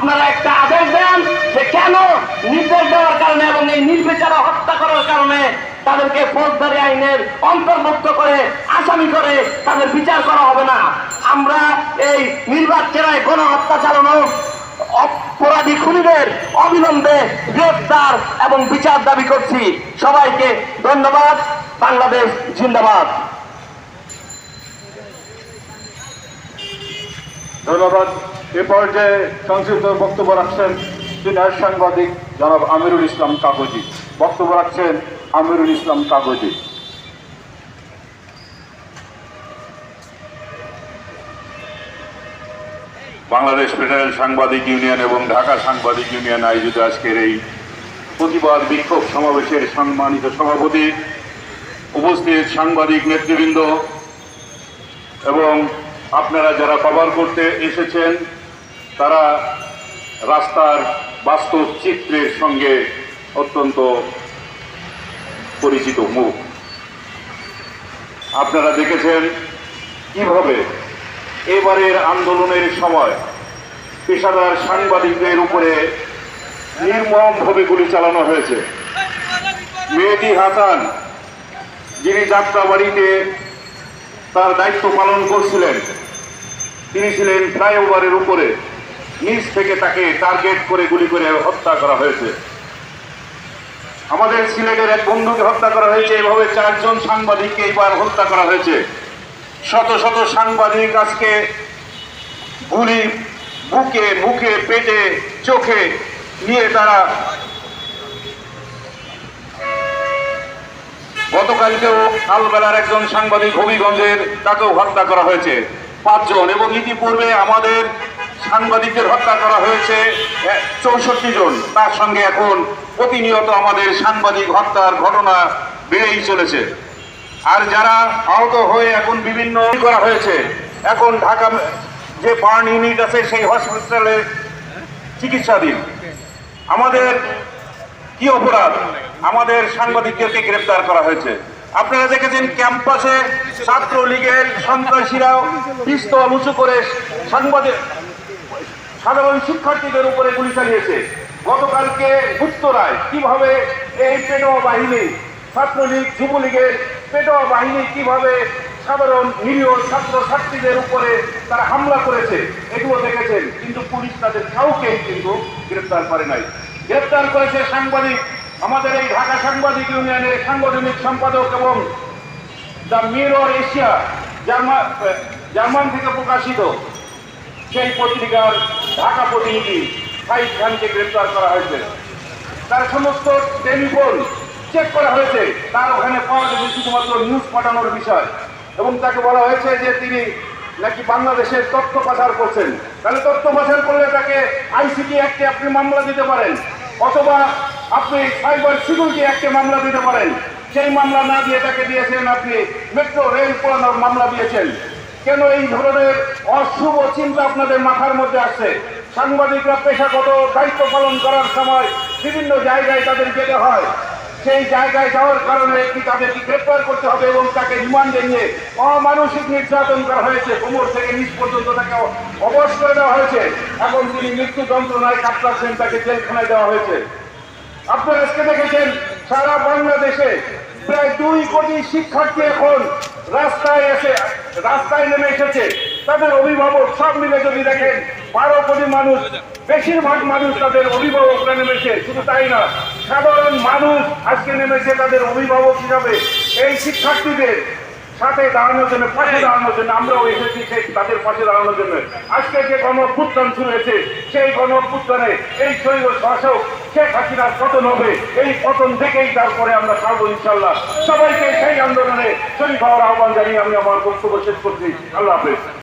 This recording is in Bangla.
আপনারা একটা আদেশ দেন যে কেন নির্দেশ দেওয়ার কারণে এবং এই নির্বিচারে হত্যা করার কারণে তাদেরকে ফৌজদারি আইনের অন্তর্ভুক্ত করে আসামি করে তাদের বিচার করা হবে না। আমরা এই নির্বাচনায় গণহত্যা চালানো অপরাধী খুনিদের অবিলম্বে গ্রেফতার এবং বিচার দাবি করছি। সবাইকে ধন্যবাদ। বাংলাদেশ জিন্দাবাদ। ধন্যবাদ। এ পর্যায়ে সংক্ষিপ্ত বক্তব্য রাখছেন সিনিয়র সাংবাদিক জনাব আমিরুল ইসলাম কাগজি। বক্তব্য রাখছেন আমিরুল ইসলাম কাগজি। বাংলাদেশ ফেডারেল সাংবাদিক ইউনিয়ন এবং ঢাকা সাংবাদিক ইউনিয়ন আয়োজিত আজকের এই প্রতিবাদ বিক্ষোভ সমাবেশের সম্মানিত সভাপতি, উপস্থিত সাংবাদিক নেতৃবৃন্দ এবং আপনারা যারা কভার করতে এসেছেন তারা রাস্তার বাস্তব চিত্রের সঙ্গে অত্যন্ত পরিচিত মুখ। আপনারা দেখেছেন কীভাবে এবারের আন্দোলনের সময় পেশাদার সাংবাদিকদের উপরে নির্মমভাবে গুলি চালানো হয়েছে। মেহেদি হাসান, যিনি যাত্রাবাড়িতে তার দায়িত্ব পালন করছিলেন, তিনি ছিলেন ফ্লাইওভারের উপরে। নিচ থেকে তাকে টার্গেট করে গুলি করে হত্যা করা হয়েছে। আমাদের সিলেটের এক বন্ধুকে হত্যা করা হয়েছে, এভাবে চারজন সাংবাদিককে এবার হত্যা করা হয়েছে। শত শত সাংবাদিক আজকে গুলি বুকে, মুখে, পেটে, চোখে নিয়ে তারা গতকালকেও কালবেলার একজন সাংবাদিক হবিগঞ্জের তাকেও হত্যা করা হয়েছে। পাঁচজন এবং ইতিপূর্বে আমাদের সাংবাদিকদের হত্যা করা হয়েছে চৌষট্টি জন। তার সঙ্গে এখন প্রতিনিয়ত আমাদের সাংবাদিক হত্যার ঘটনা বেড়েই চলেছে। আর যারা আহত হয়ে এখন বিভিন্ন করা হয়েছে, এখন ঢাকা যে বার্ন ইউনিট আছে, সেই হসপিটালে চিকিৎসাধীন। আমাদের কি অপরাধ? আমাদের সাংবাদিকদেরকে গ্রেপ্তার করা হয়েছে। আপনারা দেখেছেন ক্যাম্পাসে ছাত্রলীগের সন্ত্রাসীরা পিস্তল উঁচু করে সাংবাদিক সাধারণ শিক্ষার্থীদের উপরে গুলি চালিয়েছে। গতকালকে উত্তরায় কীভাবে এই পেটোয়া বাহিনী, ছাত্রলীগ, যুবলীগের পেটোয়া বাহিনী কীভাবে সাধারণ নিরীহ ছাত্র ছাত্রীদের উপরে তারা হামলা করেছে, এগুলো দেখেছেন, কিন্তু পুলিশ তাদের কাউকে কিন্তু গ্রেপ্তার করে নাই। গ্রেপ্তার করেছে সাংবাদিক, আমাদের এই ঢাকা সাংবাদিক ইউনিয়নের সাংগঠনিক সম্পাদক এবং দ্য মিরর এশিয়া জার্মান থেকে প্রকাশিত সেই পত্রিকার ঢাকা প্রতিনিধি সাইদ খানকে গ্রেপ্তার করা হয়েছে। তার সমস্ত টেলিফোন চেক করা হয়েছে। তার ওখানে পাওয়া গেছে শুধুমাত্র নিউজ পাঠানোর বিষয়। এবং তাকে বলা হয়েছে যে তিনি নাকি বাংলাদেশের তথ্য পাচার করছেন। তাহলে তথ্য পাচার করলে তাকে আইসিটি অ্যাক্টে আপনি মামলা দিতে পারেন। অথবা আপনি সাইবার সিকিউরিটি অ্যাক্টে মামলা দিতে পারেন। সেই মামলা না দিয়ে তাকে দিয়েছেন আপনি মেট্রো, রেল পোড়ানোর মামলা দিয়েছেন। কেন এই ধরনের অশুভ চিন্তা আপনাদের মাথার মধ্যে আসছে? সাংবাদিকরা পেশাগত দায়িত্ব পালন করার সময় বিভিন্ন জায়গায় তাদের যেতে হয়। সেই জায়গায় যাওয়ার কারণে কি তাদেরকে গ্রেপ্তার করতে হবে এবং তাকে রিমান্ডে নিয়ে অমানসিক নির্যাতন করা হয়েছে? কোমর থেকে নিচ পর্যন্ত তাকে অবশ করে দেওয়া হয়েছে। এখন তিনি মৃত্যু যন্ত্রণায় কাটলাচ্ছেন তাকে জেলখানায় দেওয়া হয়েছে। আপনারা আজকে দেখেছেন, সারা বাংলাদেশে প্রায় দুই কোটি শিক্ষার্থী এখন রাস্তায় এসে রাস্তায় নেমে এসেছে। তাদের অভিভাবক সব মিলে যদি দেখেন বারো কোটি মানুষ বেশিরভাগ মানুষ তাদের অভিভাবকরা নেমেছে। শুধু তাই না সাধারণ মানুষ আজকে নেমেছে তাদের অভিভাবক হিসাবে। এই শিক্ষার্থীদের সাথে দাঁড়ানোর জন্য পাশে দাঁড়ানোর জন্য আমরাও এসেছি সেই তাদের পাশে দাঁড়ানোর জন্য। আজকে যে গণ শুরু হয়েছে সেই গণ এই শৈব শাসক শেখ হাসিনার পতন হবে। এই পতন থেকেই তারপরে আমরা ছাড়বো ইনশাল্লাহ সবাইকে সেই আন্দোলনে শরীফ হওয়ার আহ্বান জানিয়ে আমি আমার বক্তব্য শেষ করছি। আল্লাহ হাফেজ।